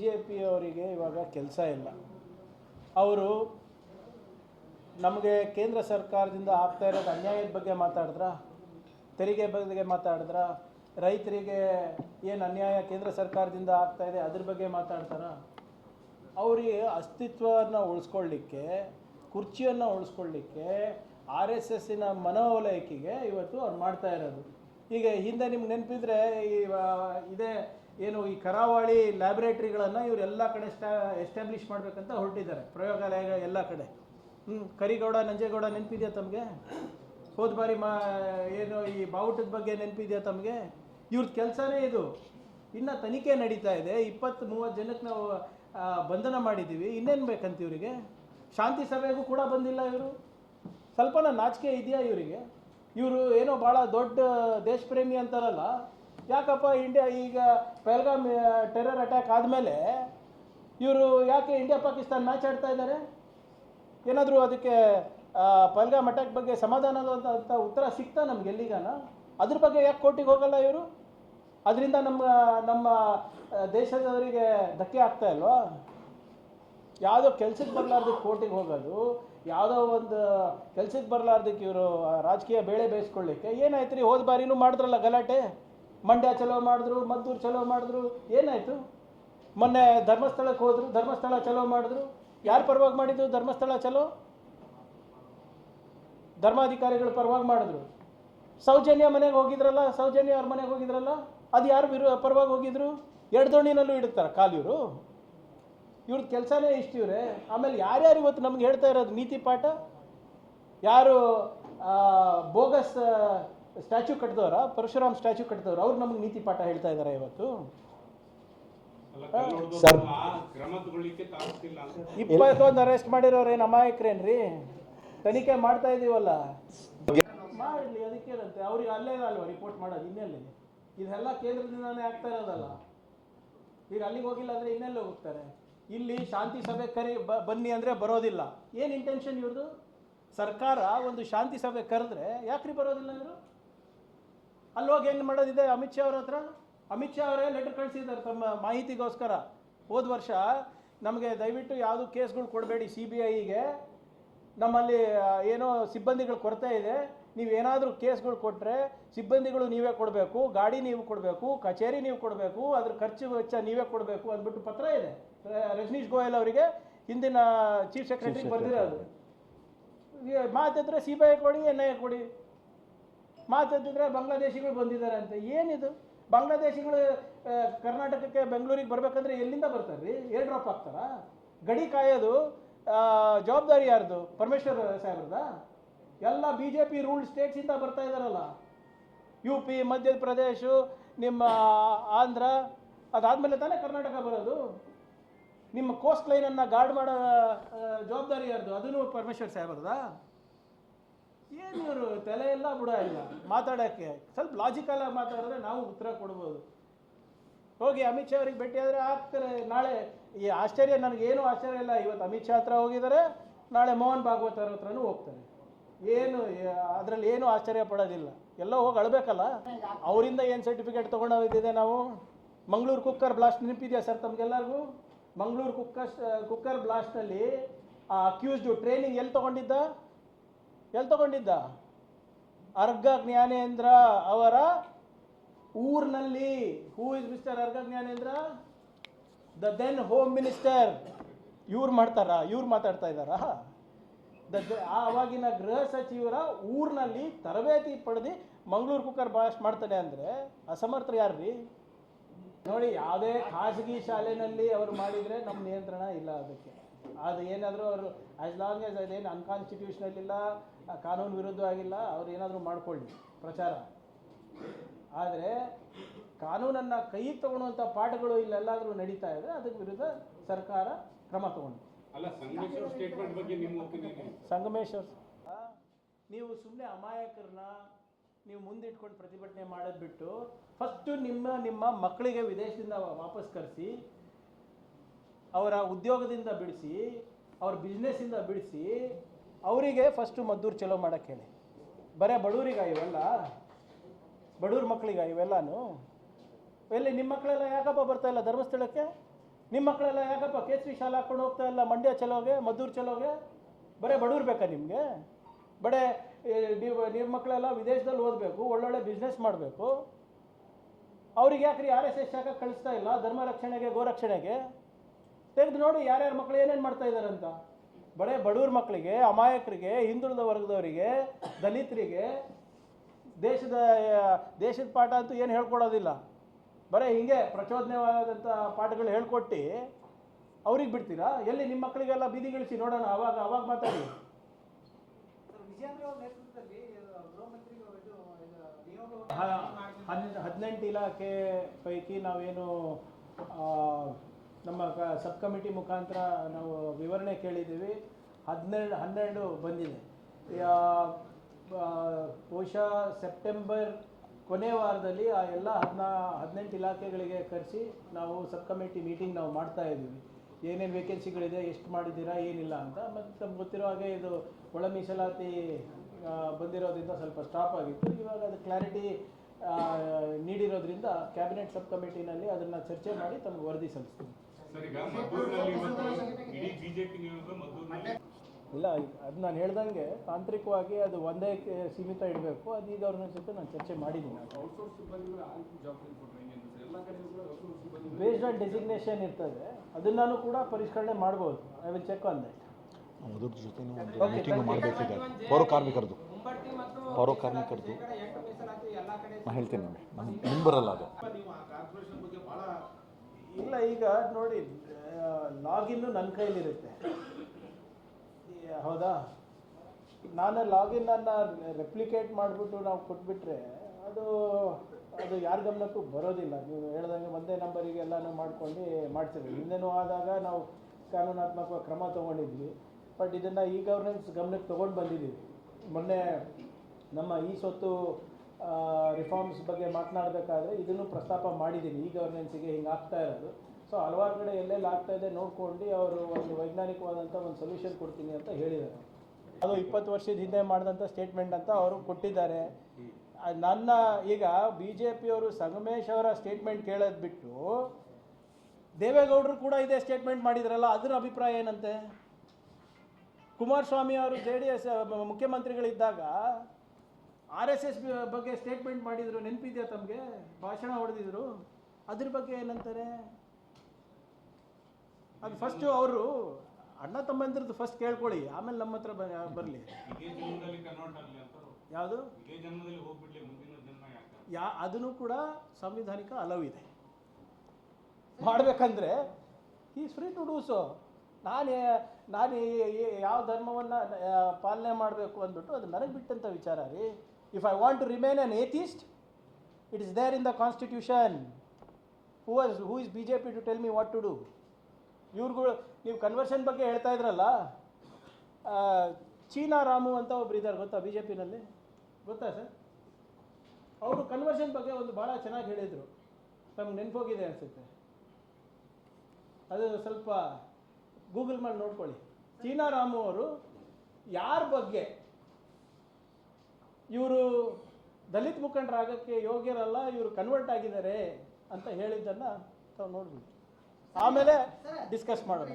J ಪಿಯವರಿಗೆ ಇವಾಗ ಕೆಲಸ ಇಲ್ಲ. ಅವರು ನಮಗೆ ಕೇಂದ್ರ ಸರ್ಕಾರದಿಂದ ಆಗ್ತಾ ಇರೋದು ಅನ್ಯಾಯದ ಬಗ್ಗೆ ಮಾತಾಡಿದ್ರ? ತೆರಿಗೆ ಬಗ್ಗೆ ಮಾತಾಡಿದ್ರ? ರೈತರಿಗೆ ಏನು ಅನ್ಯಾಯ ಕೇಂದ್ರ ಸರ್ಕಾರದಿಂದ ಆಗ್ತಾ ಇದೆ ಅದ್ರ ಬಗ್ಗೆ ಮಾತಾಡ್ತಾರ? ಅವರಿಗೆ ಅಸ್ತಿತ್ವವನ್ನು ಉಳಿಸ್ಕೊಳ್ಳಿಕ್ಕೆ, ಕುರ್ಚಿಯನ್ನು ಉಳಿಸ್ಕೊಳ್ಳಿಕ್ಕೆ, ಆರ್ ಎಸ್ ಎಸ್ಸಿನ ಮನೋವಲಯಕಿಗೆ ಇವತ್ತು ಅವ್ರು ಮಾಡ್ತಾ ಇರೋದು. ಈಗ ಹಿಂದೆ ನಿಮ್ಗೆ ನೆನಪಿದ್ರೆ ಈ ಇದೇ ಏನು ಈ ಕರಾವಳಿ ಲ್ಯಾಬ್ರೇಟ್ರಿಗಳನ್ನು ಇವರು ಎಲ್ಲ ಕಡೆ ಸ್ಟಾ ಎಸ್ಟಾಬ್ಲಿಷ್ ಮಾಡಬೇಕಂತ ಹೊರಟಿದ್ದಾರೆ. ಪ್ರಯೋಗಾಲಯ ಎಲ್ಲ ಕಡೆ. ಹ್ಞೂ ಕರಿಗೌಡ, ನಂಜೇಗೌಡ ನೆನಪಿದೆಯಾ ತಮಗೆ? ಹೋದ ಬಾರಿ ಮಾ, ಏನು ಈ ಬಾವುಟದ ಬಗ್ಗೆ ನೆನಪಿದೆಯಾ ತಮಗೆ? ಇವ್ರದ್ದು ಕೆಲಸನೇ ಇದು. ಇನ್ನು ತನಿಖೆ ನಡೀತಾ ಇದೆ. ಇಪ್ಪತ್ತು ಮೂವತ್ತು ಜನಕ್ಕೆ ನಾವು ಬಂಧನ ಮಾಡಿದ್ದೀವಿ. ಇನ್ನೇನು ಬೇಕಂತ ಇವರಿಗೆ? ಶಾಂತಿ ಸಭೆಗೂ ಕೂಡ ಬಂದಿಲ್ಲ ಇವರು. ಸ್ವಲ್ಪನ ನಾಚಿಕೆ ಇದೆಯಾ ಇವರಿಗೆ? ಇವರು ಏನೋ ಭಾಳ ದೊಡ್ಡ ದೇಶಪ್ರೇಮಿ ಅಂತಾರಲ್ಲ. ಯಾಕಪ್ಪ ಇಂಡಿಯಾ ಈಗ ಪೆಲ್ಗಾಮ್ ಟೆರರ್ ಅಟ್ಯಾಕ್ ಆದಮೇಲೆ ಇವರು ಯಾಕೆ ಇಂಡಿಯಾ ಪಾಕಿಸ್ತಾನ ಮ್ಯಾಚ್ ಆಡ್ತಾ ಇದ್ದಾರೆ? ಏನಾದರೂ ಅದಕ್ಕೆ ಪೆಲ್ಗಾಮ್ ಅಟ್ಯಾಕ್ ಬಗ್ಗೆ ಸಮಾಧಾನ ಅಂತ ಉತ್ತರ ಸಿಗ್ತಾ ನಮ್ಗೆ ಎಲ್ಲಿಗಾನ? ಅದ್ರ ಬಗ್ಗೆ ಯಾಕೆ ಕೋರ್ಟಿಗೆ ಹೋಗಲ್ಲ ಇವರು? ಅದರಿಂದ ನಮ್ಮ ನಮ್ಮ ದೇಶದವರಿಗೆ ಧಕ್ಕೆ ಆಗ್ತಾ ಇಲ್ವಾ? ಯಾವುದೋ ಕೆಲ್ಸಕ್ಕೆ ಬರಲಾರ್ದಕ್ಕೆ ಕೋರ್ಟಿಗೆ ಹೋಗೋದು, ಯಾವುದೋ ಒಂದು ಕೆಲ್ಸಕ್ಕೆ ಬರಲಾರ್ದಕ್ಕೆ ಇವರು ರಾಜಕೀಯ ಬೇಳೆ ಬೇಯಿಸ್ಕೊಳ್ಳಿಕ್ಕೆ ಏನಾಯ್ತು ರೀ ಹೋದ ಬಾರಿನೂ ಮಾಡಿದ್ರಲ್ಲ ಗಲಾಟೆ? ಮಂಡ್ಯ ಚಲೋ ಮಾಡಿದ್ರು, ಮದ್ದೂರು ಚಲೋ ಮಾಡಿದ್ರು, ಏನಾಯಿತು? ಮೊನ್ನೆ ಧರ್ಮಸ್ಥಳಕ್ಕೆ ಹೋದ್ರು, ಧರ್ಮಸ್ಥಳ ಚಲೋ ಮಾಡಿದ್ರು. ಯಾರು ಪರವಾಗಿ ಮಾಡಿದ್ರು ಧರ್ಮಸ್ಥಳ ಚಲೋ? ಧರ್ಮಾಧಿಕಾರಿಗಳು ಪರವಾಗಿ ಮಾಡಿದ್ರು. ಸೌಜನ್ಯ ಮನೆಗೆ ಹೋಗಿದ್ರಲ್ಲ, ಸೌಜನ್ಯ ಅವ್ರ ಮನೆಗೆ ಹೋಗಿದ್ರಲ್ಲ, ಅದು ಯಾರು ವಿರು, ಪರವಾಗಿ ಹೋಗಿದ್ರು? ಎರಡು ದೋಣಿನಲ್ಲೂ ಇಡುತ್ತಾರೆ ಕಾಲಿವರು? ಇವರು ಇವ್ರದ್ದು ಕೆಲಸನೇ ಇಷ್ಟು ಇವ್ರೆ. ಆಮೇಲೆ ಯಾರ್ಯಾರು ಇವತ್ತು ನಮ್ಗೆ ಹೇಳ್ತಾ ಇರೋದು, ನೀತಿ ಪಾಠ? ಯಾರು ಬೋಗಸ್ ಸ್ಟ್ಯಾಚ್ಯೂ ಕಟ್ಟಿದವರ ಪರಶುರಾಮ್ ಸ್ಟ್ಯಾಚು ಕಟ್ಟಿದವರು ಅವ್ರು ನಮಗೆ ನೀತಿ ಪಾಠ ಹೇಳ್ತಾ ಇದ್ದಾರೆ ಇವತ್ತು. ಸರ್. ಇಪ್ಪತ್ತೊಂದು ಅರೆಸ್ಟ್ ಮಾಡಿರೋರೇನು ಅಮಾಯಕರೇನ್ರಿ ತನಿಖೆ ಮಾಡ್ತಾ ಇದೀವಲ್ಲ? ಮಾಡಲಿ ಅದಕ್ಕೇನಂತೆ ಅವ್ರಿಗೆ ಅಲ್ಲೇ ಅಲ್ವಾ ರಿಪೋರ್ಟ್ ಮಾಡೋದು ಇನ್ನೆಲ್ಲಿ? ಇದೆಲ್ಲ ಕೇಂದ್ರದಿಂದಾನೇ ಆಗ್ತಾ ಇರೋದಲ್ಲ. ಈಗ ಅಲ್ಲಿಗೆ ಹೋಗಿಲ್ಲ ಅಂದ್ರೆ ಇನ್ನೆಲ್ಲ ಹೋಗ್ತಾರೆ? ಇಲ್ಲಿ ಶಾಂತಿ ಸಭೆ ಕರಿ ಬ- ಬನ್ನಿ ಅಂದ್ರೆ ಬರೋದಿಲ್ಲ. ಏನು ಇಂಟೆನ್ಷನ್ ಇವ್ರದ್ದು ಸರ್ಕಾರ ಒಂದು ಶಾಂತಿ ಸಭೆ ಕರೆದ್ರೆ ಯಾಕ್ರಿ ಬರೋದಿಲ್ಲ ಇವರು? ಅಲ್ಲಿ ಹೋಗಿ ಏನು ಮಾಡೋದಿದೆ ಅಮಿತ್ ಶಾ ಅವ್ರ ಹತ್ರ? ಅಮಿತ್ ಶಾ ಅವರೇ ಲೆಟರ್ ಕಳಿಸಿದ್ದಾರೆ ತಮ್ಮ ಮಾಹಿತಿಗೋಸ್ಕರ. ಹೋದ ವರ್ಷ ನಮಗೆ ದಯವಿಟ್ಟು ಯಾವುದು ಕೇಸ್ಗಳು ಕೊಡಬೇಡಿ ಸಿ ಬಿ ಐಗೆ ನಮ್ಮಲ್ಲಿ ಏನೋ ಸಿಬ್ಬಂದಿಗಳು ಕೊರತೆ ಇದೆ. ನೀವೇನಾದರೂ ಕೇಸ್ಗಳು ಕೊಟ್ಟರೆ ಸಿಬ್ಬಂದಿಗಳು ನೀವೇ ಕೊಡಬೇಕು ಗಾಡಿ ನೀವು ಕೊಡಬೇಕು ಕಚೇರಿ ನೀವು ಕೊಡಬೇಕು ಅದ್ರ ಖರ್ಚು ವೆಚ್ಚ ನೀವೇ ಕೊಡಬೇಕು ಅಂದ್ಬಿಟ್ಟು ಪತ್ರ ಇದೆ. ರಜನೀಶ್ ಗೋಯಲ್ ಅವರಿಗೆ ಹಿಂದಿನ ಚೀಫ್ ಸೆಕ್ರೆಟರಿ ಬರೆದಿರೋದು. ಮಾತಿದ್ರೆ ಸಿ ಬಿ ಐ ಕೊಡಿ ಎನ್ ಐ ಕೊಡಿ. ಮಾತಾಡಿದ್ರೆ ಬಾಂಗ್ಲಾದೇಶಿಗಳು ಬಂದಿದ್ದಾರೆ ಅಂತ ಏನಿದು? ಬಾಂಗ್ಲಾದೇಶಿಗಳು ಕರ್ನಾಟಕಕ್ಕೆ ಬೆಂಗಳೂರಿಗೆ ಬರ್ಬೇಕಂದ್ರೆ ಎಲ್ಲಿಂದ ಬರ್ತಾರೆ ರೀ ಏರ್ ಡ್ರಾಪ್ ಆಗ್ತಾರಾ? ಗಡಿ ಕಾಯೋದು ಜವಾಬ್ದಾರಿ ಯಾರ್ದು? ಪರಮೇಶ್ವರ್ ಸಾಹೇಬ್ರದ? ಎಲ್ಲ ಬಿ ಜೆ ಪಿ ರೂಲ್ಡ್ ಸ್ಟೇಟ್ಸಿಂದ ಬರ್ತಾ ಇದ್ದಾರಲ್ಲ. ಯು ಪಿ, ಮಧ್ಯಪ್ರದೇಶ, ನಿಮ್ಮ ಆಂಧ್ರ, ಅದಾದಮೇಲೆ ತಾನೇ ಕರ್ನಾಟಕ ಬರೋದು. ನಿಮ್ಮ ಕೋಸ್ಟ್ ಲೈನನ್ನು ಗಾರ್ಡ್ ಮಾಡೋ ಜವಾಬ್ದಾರಿ ಯಾರ್ದು? ಅದನ್ನು ಪರಮೇಶ್ವರ್ ಸಾಹೇಬ್ರದಾ? ಏನು ಇವರು ತಲೆ ಎಲ್ಲ ಬಿಡ ಇಲ್ಲ ಮಾತಾಡೋಕ್ಕೆ. ಸ್ವಲ್ಪ ಲಾಜಿಕಲ್ ಆಗಿ ಮಾತಾಡಿದ್ರೆ ನಾವು ಉತ್ತರ ಕೊಡ್ಬೋದು. ಹೋಗಿ ಅಮಿತ್ ಶಾ ಅವರಿಗೆ ಭೇಟಿ ಆದರೆ ಆಗ್ತಾರೆ ನಾಳೆ ಈ ಆಶ್ಚರ್ಯ ನನಗೇನು ಆಶ್ಚರ್ಯ ಇಲ್ಲ. ಇವತ್ತು ಅಮಿತ್ ಶಾ ಹತ್ರ ಹೋಗಿದ್ದಾರೆ. ನಾಳೆ ಮೋಹನ್ ಭಾಗವತ್ ಅವ್ರ ಹತ್ರನೂ ಹೋಗ್ತಾರೆ. ಏನು, ಅದರಲ್ಲಿ ಏನು ಆಶ್ಚರ್ಯ ಪಡೋದಿಲ್ಲ. ಎಲ್ಲ ಹೋಗಿ ಅಳ್ಬೇಕಲ್ಲ? ಅವರಿಂದ ಏನು ಸರ್ಟಿಫಿಕೇಟ್ ತೊಗೊಂಡೋಗಿದ್ದೆ ನಾವು? ಮಂಗಳೂರು ಕುಕ್ಕರ್ ಬ್ಲಾಸ್ಟ್ ನೆನಪಿದೆಯಾ ಸರ್ ತಮಗೆಲ್ಲರಿಗೂ? ಮಂಗಳೂರು ಕುಕ್ಕರ್ ಕುಕ್ಕರ್ ಬ್ಲಾಸ್ಟ್ನಲ್ಲಿ ಆ ಅಕ್ಯೂಸ್ಡು ಟ್ರೈನಿಂಗ್ ಎಲ್ಲಿ ತೊಗೊಂಡಿದ್ದ? ಎಲ್ಲಿ ತಗೊಂಡಿದ್ದ? ಅರ್ಘ ಜ್ಞಾನೇಂದ್ರ ಅವರ ಊರಿನಲ್ಲಿ. Who is mister Araga Jnanendra? The then home minister ಇವ್ರು ಮಾಡ್ತಾರ, ಇವ್ರು ಮಾತಾಡ್ತಾ ಇದ್ದಾರಾ. ದ ಆ ಅವಾಗಿನ ಗೃಹ ಸಚಿವರ ಊರಿನಲ್ಲಿ ತರಬೇತಿ ಪಡೆದು ಮಂಗಳೂರು ಕುಕ್ಕರ್ ಬ್ಲಾಸ್ಟ್ ಮಾಡ್ತಾನೆ ಅಂದರೆ ಅಸಮರ್ಥರು ಯಾರ್ರಿ? ನೋಡಿ, ಯಾವುದೇ ಖಾಸಗಿ ಶಾಲೆಯಲ್ಲಿ ಅವರು ಮಾಡಿದರೆ ನಮ್ಮ ನಿಯಂತ್ರಣ ಇಲ್ಲ ಅದಕ್ಕೆ. ಅದು ಏನಾದರೂ ಅವರು ಆ್ಯಸ್ ಲಾಂಗ್ ಆಸ್ ಅದೇನು ಅನ್ಕಾನ್ಸ್ಟಿಟ್ಯೂಷನಲ್ ಇಲ್ಲ ಕಾನೂನು ವಿರುದ್ಧವಾಗಿಲ್ಲ ಅವ್ರು ಏನಾದರೂ ಮಾಡ್ಕೊಳ್ಳಿ ಪ್ರಚಾರ. ಆದರೆ ಕಾನೂನನ್ನು ಕೈ ತಗೊಳ್ಳುವಂಥ ಪಾಠಗಳು ಇಲ್ಲೆಲ್ಲಾದರೂ ನಡೀತಾ ಇದೆ ಅದಕ್ಕೆ ವಿರುದ್ಧ ಸರ್ಕಾರ ಕ್ರಮ ತಗೊಂಡು. ಸಂಗಮೇಶ್ವರ್ ನೀವು ಸುಮ್ಮನೆ ಅಮಾಯಕರನ್ನ ನೀವು ಮುಂದಿಟ್ಕೊಂಡು ಪ್ರತಿಭಟನೆ ಮಾಡೋದು ಬಿಟ್ಟು ಫಸ್ಟು ನಿಮ್ಮ ನಿಮ್ಮ ಮಕ್ಕಳಿಗೆ ವಿದೇಶದಿಂದ ವಾಪಸ್ ಕರೆಸಿ ಅವರ ಉದ್ಯೋಗದಿಂದ ಬಿಡಿಸಿ ಅವ್ರ ಬಿಸ್ನೆಸ್ಸಿಂದ ಬಿಡಿಸಿ ಅವರಿಗೆ ಫಸ್ಟು ಮದ್ದೂರು ಚಲೋ ಮಾಡೋಕ್ಕೆ ಹೇಳಿ. ಬರೀ ಬಡವರಿಗ ಇವೆಲ್ಲ? ಬಡವ್ರ ಮಕ್ಕಳಿಗ ಇವೆಲ್ಲನೂ? ಎಲ್ಲಿ ನಿಮ್ಮ ಮಕ್ಕಳೆಲ್ಲ ಯಾಕಪ್ಪ ಬರ್ತಾ ಇಲ್ಲ ಧರ್ಮಸ್ಥಳಕ್ಕೆ? ನಿಮ್ಮ ಮಕ್ಕಳೆಲ್ಲ ಯಾಕಪ್ಪ ಕೇಸರಿ ಶಾಲೆ ಹಾಕೊಂಡು ಹೋಗ್ತಾ ಇಲ್ಲ, ಮಂಡ್ಯ ಚಲೋಗೆ, ಮದ್ದೂರು ಚಲೋಗೆ? ಬರೀ ಬಡವ್ರು ಬೇಕಾ ನಿಮಗೆ? ಬಡೇ ನೀವು ನಿಮ್ಮ ಮಕ್ಕಳೆಲ್ಲ ವಿದೇಶದಲ್ಲಿ ಓದಬೇಕು, ಒಳ್ಳೊಳ್ಳೆ ಬಿಸ್ನೆಸ್ ಮಾಡಬೇಕು. ಅವ್ರಿಗೆ ಯಾಕ್ರಿ ಆರ್ ಎಸ್ ಎಸ್ ಶಾಖ ಕಳಿಸ್ತಾ ಇಲ್ಲ, ಧರ್ಮ ರಕ್ಷಣೆಗೆ ಗೋರಕ್ಷಣೆಗೆ ತೆಗೆದು ನೋಡಿ ಯಾರ್ಯಾರ ಮಕ್ಕಳು ಏನೇನು ಮಾಡ್ತಾ ಇದ್ದಾರೆ ಅಂತ. ಬಡೇ ಬಡವ್ರ ಮಕ್ಕಳಿಗೆ ಅಮಾಯಕರಿಗೆ ಹಿಂದುಳಿದ ವರ್ಗದವರಿಗೆ ದಲಿತರಿಗೆ ದೇಶದ ದೇಶದ ಪಾಠ ಅಂತೂ ಏನು ಹೇಳ್ಕೊಡೋದಿಲ್ಲ. ಬರೇ ಹಿಂಗೆ ಪ್ರಚೋದನೆವಾದಂಥ ಪಾಠಗಳು ಹೇಳ್ಕೊಟ್ಟು ಅವ್ರಿಗೆ ಬಿಡ್ತೀರಾ? ಎಲ್ಲಿ ನಿಮ್ಮ ಮಕ್ಕಳಿಗೆಲ್ಲ ಬೀದಿಗಿಳಿಸಿ ನೋಡೋಣ ಅವಾಗ ಅವಾಗ ಮಾತಾಡಿ. ಹದಿನೆಂಟು ಇಲಾಖೆ ಪೈಕಿ ನಾವೇನು ನಮ್ಮ ಸಬ್ ಕಮಿಟಿ ಮುಖಾಂತರ ನಾವು ವಿವರಣೆ ಕೇಳಿದ್ದೀವಿ. ಹನ್ನೆರಡು ಹನ್ನೆರಡು ಬಂದಿದೆ. ಬಹುಶಃ ಸೆಪ್ಟೆಂಬರ್ ಕೊನೆ ವಾರದಲ್ಲಿ ಆ ಎಲ್ಲ ಹದಿನಾ, ಹದಿನೆಂಟು ಇಲಾಖೆಗಳಿಗೆ ಕರೆಸಿ ನಾವು ಸಬ್ ಕಮಿಟಿ ಮೀಟಿಂಗ್ ನಾವು ಮಾಡ್ತಾ ಇದ್ದೀವಿ. ಏನೇನು ವೇಕೆನ್ಸಿಗಳಿದೆ ಎಷ್ಟು ಮಾಡಿದ್ದೀರಾ, ಏನಿಲ್ಲ ಅಂತ. ಮತ್ತು ತಮ್ಗೆ ಗೊತ್ತಿರೋ ಹಾಗೆ ಇದು ಒಳ ಮೀಸಲಾತಿ ಬಂದಿರೋದ್ರಿಂದ ಸ್ವಲ್ಪ ಸ್ಟಾಪ್ ಆಗಿತ್ತು. ಇವಾಗ ಅದು ಕ್ಲಾರಿಟಿ ನೀಡಿರೋದ್ರಿಂದ ಕ್ಯಾಬಿನೆಟ್ ಸಬ್ ಕಮಿಟಿನಲ್ಲಿ ಅದನ್ನು ಚರ್ಚೆ ಮಾಡಿ ತಮಗೆ ವರದಿ ಸಲ್ಲಿಸ್ತೀನಿ ಇಲ್ಲ ಅದು ನಾನು ಹೇಳ್ದಂಗೆ ತಾಂತ್ರಿಕವಾಗಿ ಅದು ಒಂದೇ ಸೀಮಿತ ಇಡಬೇಕು. ಅದು ಈಗ ಅವ್ರನ್ನ ಜೊತೆ ನಾನು ಚರ್ಚೆ ಮಾಡಿದ್ದೀನಿ. ಬೇಸ್ಡ್ ಆನ್ ಡೆಸಿಗ್ನೇಷನ್ ಇರ್ತದೆ. ಅದನ್ನು ಕೂಡ ಪರಿಷ್ಕರಣೆ ಮಾಡ್ಬೋದು. I will check on that ಅದ್ರ ಜೊತೆ ಒಂದು ಮೀಟಿಂಗ್ ಮಾಡಬೇಕಿದೆ. ಪೌರ ಕಾರ್ಮಿಕರದು. ಪೌರ ನಾನು ಹೇಳ್ತೀನಿ ನಿಮಗೆ ನಿಮ್ಗೆ ಬರಲ್ಲ ಅದು. ನೀವು ಆ ಕಾರ್ಪೊರೇಷನ್ ಬಗ್ಗೆ ಬಹಳ ಇಲ್ಲ ಈಗ ನೋಡಿ ಲಾಗಿನ್ನು ನನ್ನ ಕೈಲಿರುತ್ತೆ ಹೌದಾ? ನಾನು ಲಾಗಿನ್ನನ್ನು ರೆಪ್ಲಿಕೇಟ್ ಮಾಡಿಬಿಟ್ಟು ನಾವು ಕೊಟ್ಬಿಟ್ರೆ ಅದು ಅದು ಯಾರ ಗಮನಕ್ಕೂ ಬರೋದಿಲ್ಲ. ನೀವು ಹೇಳ್ದಂಗೆ ಒಂದೇ ನಂಬರಿಗೆ ಎಲ್ಲನೂ ಮಾಡ್ಕೊಂಡು ಮಾಡ್ತೀವಿ ಹಿಂದೆನೂ ಆದಾಗ ನಾವು ಕಾನೂನಾತ್ಮಕ ಕ್ರಮ ತೊಗೊಂಡಿದ್ವಿ. ಬಟ್ ಇದನ್ನು ಈ ಗವರ್ನೆನ್ಸ್ ಗಮನಕ್ಕೆ ತೊಗೊಂಡು ಬಂದಿದ್ದೀವಿ. ಮೊನ್ನೆ ನಮ್ಮ ಈ ಸೊತ್ತು ರಿಫಾರ್ಮ್ಸ್ ಬಗ್ಗೆ ಮಾತನಾಡಬೇಕಾದ್ರೆ ಇದನ್ನು ಪ್ರಸ್ತಾಪ ಮಾಡಿದ್ದೀನಿ. ಈ ಗವರ್ನೆನ್ಸಿಗೆ ಹಿಂಗೆ ಆಗ್ತಾ ಇರೋದು. ಸೊ ಹಲವಾರು ಕಡೆ ಎಲ್ಲೆಲ್ಲಿ ಆಗ್ತಾ ಇದೆ ನೋಡ್ಕೊಂಡು ಅವರು ಒಂದು ವೈಜ್ಞಾನಿಕವಾದಂಥ ಒಂದು ಸೊಲ್ಯೂಷನ್ ಕೊಡ್ತೀನಿ ಅಂತ ಹೇಳಿದ್ದಾರೆ. ಅದು ಇಪ್ಪತ್ತು ವರ್ಷದ ಹಿಂದೆ ಮಾಡಿದಂಥ ಸ್ಟೇಟ್ಮೆಂಟ್ ಅಂತ ಅವರು ಕೊಟ್ಟಿದ್ದಾರೆ. ನನ್ನ, ಈಗ ಬಿ ಜೆ ಪಿಯವರು ಸಂಗಮೇಶ್ ಅವರ ಸ್ಟೇಟ್ಮೆಂಟ್ ಕೇಳೋದು ಬಿಟ್ಟು ದೇವೇಗೌಡರು ಕೂಡ ಇದೇ ಸ್ಟೇಟ್ಮೆಂಟ್ ಮಾಡಿದ್ರಲ್ಲ, ಅದರ ಅಭಿಪ್ರಾಯ ಏನಂತೆ? ಕುಮಾರಸ್ವಾಮಿ ಅವರು ಜೆ ಡಿ ಎಸ್ ಮುಖ್ಯಮಂತ್ರಿಗಳಿದ್ದಾಗ ಆರ್ ಎಸ್ ಎಸ್ ಬಗ್ಗೆ ಸ್ಟೇಟ್ಮೆಂಟ್ ಮಾಡಿದ್ರು. ನೆನಪಿದೆಯಾ ತಮಗೆ? ಭಾಷಣ ಹೊಡೆದಿದ್ರು. ಅದ್ರ ಬಗ್ಗೆ ಏನಂತಾರೆ? ಅದು ಫಸ್ಟು ಅವರು ಅಣ್ಣ ತಮ್ಮಂದ್ರದ್ದು ಫಸ್ಟ್ ಕೇಳ್ಕೊಳ್ಳಿ. ಆಮೇಲೆ ನಮ್ಮ ಹತ್ರ ಬರಲಿ. ಯಾವುದು? ಯಾ ಅದನ್ನು ಕೂಡ ಸಂವಿಧಾನಿಕ ಅಲವ್ ಇದೆ. ಮಾಡಬೇಕಂದ್ರೆ is free to do so ನಾನು ನಾನು ಯಾವ ಧರ್ಮವನ್ನು ಪಾಲನೆ ಮಾಡಬೇಕು ಅಂದ್ಬಿಟ್ಟು ಅದು ನನಗೆ ಬಿಟ್ಟಂಥ ವಿಚಾರ ರೀ. If I want to remain an atheist it is there in the constitution who as who is B J P to tell me what to do ಇವ್ರುಗಳು, ನೀವು ಕನ್ವರ್ಷನ್ ಬಗ್ಗೆ ಹೇಳ್ತಾ ಇದ್ರಲ್ಲ ಚೀನಾ ರಾಮು ಅಂತ ಒಬ್ರು ಇದ್ದಾರೆ, ಗೊತ್ತಾ ಬಿ ಜೆ ಪಿನಲ್ಲಿ ಗೊತ್ತಾ ಸರ್? ಅವರು ಕನ್ವರ್ಷನ್ ಬಗ್ಗೆ ಒಂದು ಭಾಳ ಚೆನ್ನಾಗಿ ಹೇಳಿದರು. ನಮ್ಗೆ ನೆನಪೋಗಿದೆ ಅನಿಸುತ್ತೆ. ಅದು ಸ್ವಲ್ಪ ಗೂಗಲ್ ಮಾಡಿ ನೋಡ್ಕೊಳ್ಳಿ. ಚೀನಾ ರಾಮು ಅವರು ಯಾರ ಬಗ್ಗೆ? ಇವರು ದಲಿತ ಮುಖಂಡರಾಗಕ್ಕೆ ಯೋಗ್ಯರಲ್ಲ ಇವರು ಕನ್ವರ್ಟ್ ಆಗಿದ್ದಾರೆ ಅಂತ ಹೇಳಿದ್ದನ್ನು ತಾವು ನೋಡ್ಬೋದು. ಆಮೇಲೆ ಡಿಸ್ಕಸ್ ಮಾಡೋಣ.